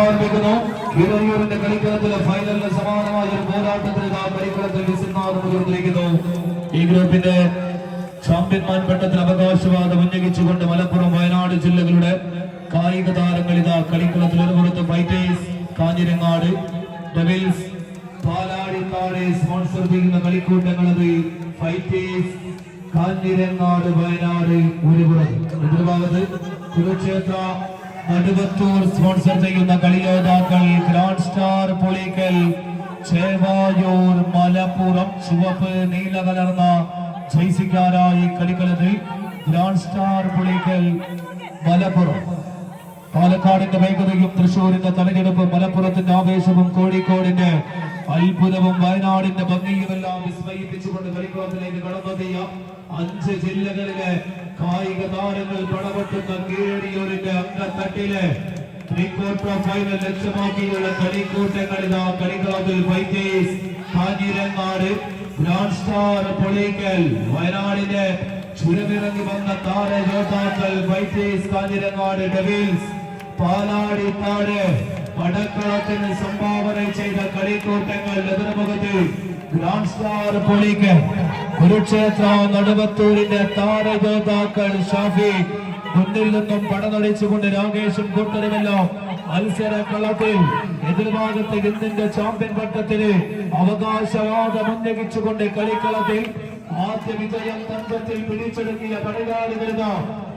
ആരംഭിക്കുന്നു വിരയൂരിന്റെ കളിക്കളത്തിലെ ഫൈനലിന് സമാനമായ ഒരു പോരാട്ടത്തിന് ഇതാ കളിക്കളത്തിൽ വിസിന്നാഥ് മുതിർന്നിരിക്കുന്നു. ഈ ഗ്രൂപ്പിന്റെ ചാമ്പ്യന്മാൻ പട്ടത്തിൽ അവകാശവാദം ഉന്നയിച്ചുകൊണ്ട് മലപ്പുറം വയനാട് ജില്ലകളുടെ കായിക താരങ്ങൾ ഇതാ കളിക്കളത്തിൽ ഒരു പുറത്ത് fighters Kanhirangad devils Paladikkad sponsor ചെയ്യുന്ന കളിക്കൂട്ടങ്ങളത് ഫൈറ്റേഴ്സ് കാഞ്ഞിരങ്ങാട് വയനാട് ഒരുപുറം. എതിർഭാഗത്ത് കുരുക്ഷേത്ര നടുവത്തൂർ സ്പോൺസർ ചെയ്യുന്ന കളിയോതാക്കൾ ഗ്രാൻഡ് സ്റ്റാർ പൊളിക്കൽ ചേവായൂർ മലപ്പുറം ചുവപ്പ് നീല കലർന്ന ജയ്സിക്കാരായി കളിക്കളത്തിൽ ഗ്രാൻഡ് സ്റ്റാർ പൊളിക്കൽ മലപ്പുറം. പാലക്കാടിന്റെ വേഗതയും തൃശൂരിന്റെ തെരഞ്ഞെടുപ്പ് മലപ്പുറത്തിന്റെ ആവേശവും കോഴിക്കോടിന്റെ അത്ഭുതവും വയനാടിന്റെ ഭംഗിയുമെല്ലാം വിസ്മയിപ്പിച്ചുകൊണ്ട് കളിക്കളത്തിലേക്ക് കടന്നെത്തിയ അഞ്ച് ജില്ലകളിലെ കായിക താരങ്ങൾ പടപെട്ടുന്ന കീഴടിയൂരിന്റെ അംഗത്തട്ടിലെ ത്രീ ക്വാർട്ടർ ഫൈനൽ ലക്ഷ്യമാക്കിയുള്ള കളിക്കൂട്ടങ്ങളിതാ കളിക്കളത്തിൽ ഫൈറ്റേഴ്സ് കാഞ്ഞിരങ്ങാട് ഗ്രാൻഡ് സ്റ്റാർ പൊളിക്കൽ വയനാടിന്റെ ചുരമിറങ്ങി വന്ന താര യോദ്ധാക്കൾ ഫൈറ്റേഴ്സ് കാഞ്ഞിരങ്ങാട് ഡെവിൽസ്. പാലാടിക്കാട് പടക്കളത്തിന് സംഭാവന ചെയ്ത കളിക്കൂട്ടങ്ങൾ എതിർമുഖത്ത് ഗ്രാൻഡ് സ്റ്റാർ പൊളിക്ക് കുരുക്ഷേത്ര നടുവത്തൂരിന്റെ താരയോദ്ധാക്കൾ ഷാഫി. മുന്നിൽ നിന്നും പടനടിച്ചുകൊണ്ട് രാകേഷും കൂട്ടരുമെല്ലാം. മത്സര കളത്തിൽ എതിർഭാഗത്ത് ഇന്ത്യന്റെ ചാമ്പ്യൻ പട്ടത്തിന് അവകാശവാദം ഉന്നയിച്ചുകൊണ്ട് കളിക്കളത്തിൽ ആദ്യ വിജയം തന്ത്രത്തിൽ പിടിച്ചെടുക്കിയ പടയാളികളുടെ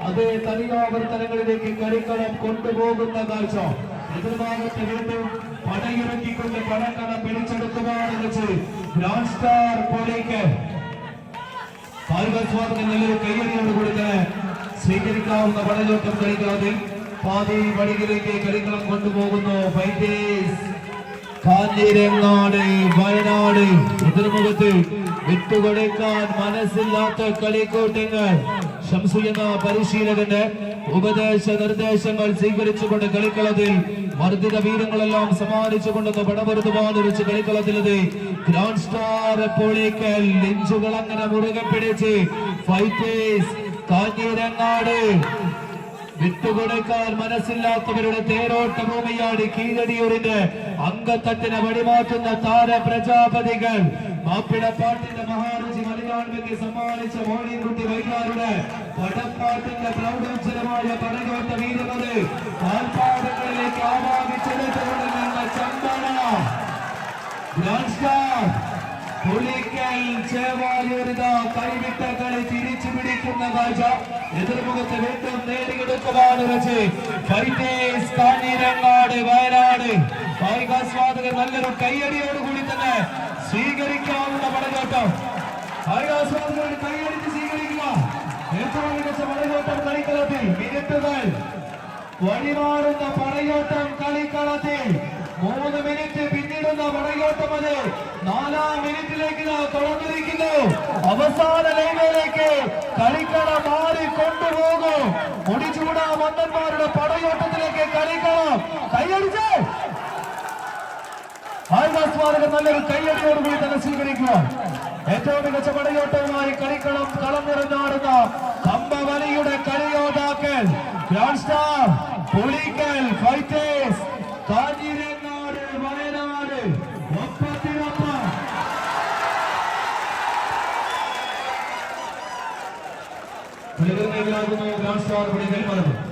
അതേ തനിയാവർത്തനങ്ങളിലേക്ക് കളിക്കളം കൊണ്ടുപോകുന്ന കാഴ്ച. എതിർഭാഗത്ത് വീണ്ടും പടയിറക്കിക്കൊണ്ട് പടക്കളം പിടിച്ചെടുക്കുവാൻ വെച്ച് ഗ്രാൻഡ് സ്റ്റാർ സ്വീകരിക്കാവുന്ന പടയോട്ടം കളിക്കാതെ പാതി വഴികളിലേക്ക് കളിക്കളം കൊണ്ടുപോകുന്നു. കാഞ്ഞിരങ്ങാട് വയനാട് എതിർമുഖത്ത് വിട്ടുകൊടുക്കാൻ മനസ്സില്ലാത്ത കളിക്കൂട്ടങ്ങൾ. ഷംസു എന്ന പരിശീലകന്റെ ഉപദേശ നിർദ്ദേശങ്ങൾ സ്വീകരിച്ചുകൊണ്ട് കളിക്കളത്തിൽ വർദ്ധിത വീരങ്ങളെല്ലാം സമ്മാനിച്ചുകൊണ്ടെന്ന് പടപൊരുത്തുവാൻ വെച്ച് കളിക്കളത്തിലത്. ഗ്രാൻഡ് സ്റ്റാർ പൊളിക്കൽ ലിഞ്ചുകൾ അങ്ങനെ മുറുകെ പിടിച്ച് കാഞ്ഞിരങ്ങാട്. വിട്ടുകൊടുക്കാൻ മനസ്സില്ലാത്തവരുടെ തേരോട്ട ഭൂമിയാണ് കീഴടിയൂരിന്റെ അംഗത്വത്തിന് വഴിമാറ്റുന്ന താര പ്രജാപതികൾ മാപ്പിളപ്പാട്ടിന്റെ മഹാരുചി മലയാളിക്ക് സമ്മാനിച്ച മോണിൻകുട്ടി വൈകാരുടെ പടപ്പാട്ടിന്റെ പ്രൗഢോജ്ജലമായ പടകോട്ട വീരമത് കാൽപ്പാടങ്ങളിലേക്ക് ആവാഹിച്ചെടുത്തുകൊണ്ട് നിന്ന ചന്ദന. പുലിക്കൽ ചേവായൂരിത കൈവിട്ട കളി തിരിച്ചു പിടിക്കുന്ന കാഴ്ച എതിർമുഖത്ത് വീണ്ടും നേടിയെടുക്കുവാൻ വെച്ച് ഫൈറ്റേഴ്സ് വയനാട്. കായികാസ്വാദകർ നല്ലൊരു കയ്യടിയോടുകൂടി തന്നെ സ്വീകരിക്കാവുന്ന പടകോട്ടം കായികാസ്വാദകർ കൈയടിച്ച് സ്വീകരിക്കുക ഏറ്റവും മികച്ച പടയോട്ടം കളിക്കളത്തിൽ മിനിറ്റുകൾ വഴിമാറുന്ന പടയോട്ടം കളിക്കളത്തിൽ മൂന്ന് മിനിറ്റ് പിന്നിടുന്ന പടയോട്ടം അത് നാലാം മിനിറ്റിലേക്ക് തുറന്നിരിക്കുന്നു. അവസാന ലൈനിലേക്ക് കളിക്കള മാറി കൊണ്ടുപോകും മുടിചൂട മന്ദന്മാരുടെ പടയോട്ടത്തിലേക്ക് കളിക്കളം. കൈയടിച്ച്. ആയുധാസ്മാരകം നല്ലൊരു കൈയടിയോടുകൂടി തന്നെ സ്വീകരിക്കുക. ഏറ്റവും മികച്ച പടയോട്ടവുമായി കളിക്കളം കളം നിറഞ്ഞാടുന്ന കമ്പവലിയുടെ കളിയോടാക്കൽ grand star Pulikkal fighters Kanhirangad Wayanad ഒപ്പത്തിനൊപ്പം നേരിടാകുന്നു ഗ്രാൻഡ് സ്റ്റാർ പുലിക്കൽ മലപ്പുറം